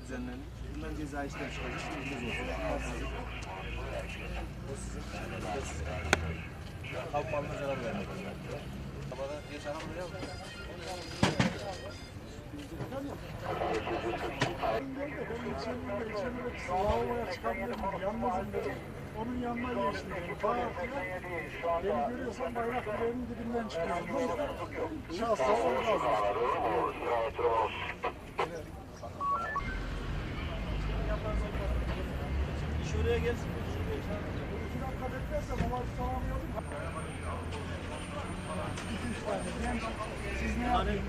düzenlendi. Bundan ceza işlem çıkacak. Bilginiz olsun. O sizin. Kamu malına zarar vermek. Ama da geç araba. Yalnızım dedim. Onun yanına geçtim. Beni görüyorsan bayrak direğinin dibinden çıkıyorum. Şahsen olmaz. buraya gel. İki dakika beklersem ama sağlamayalım. Siz ne yapıyorsunuz?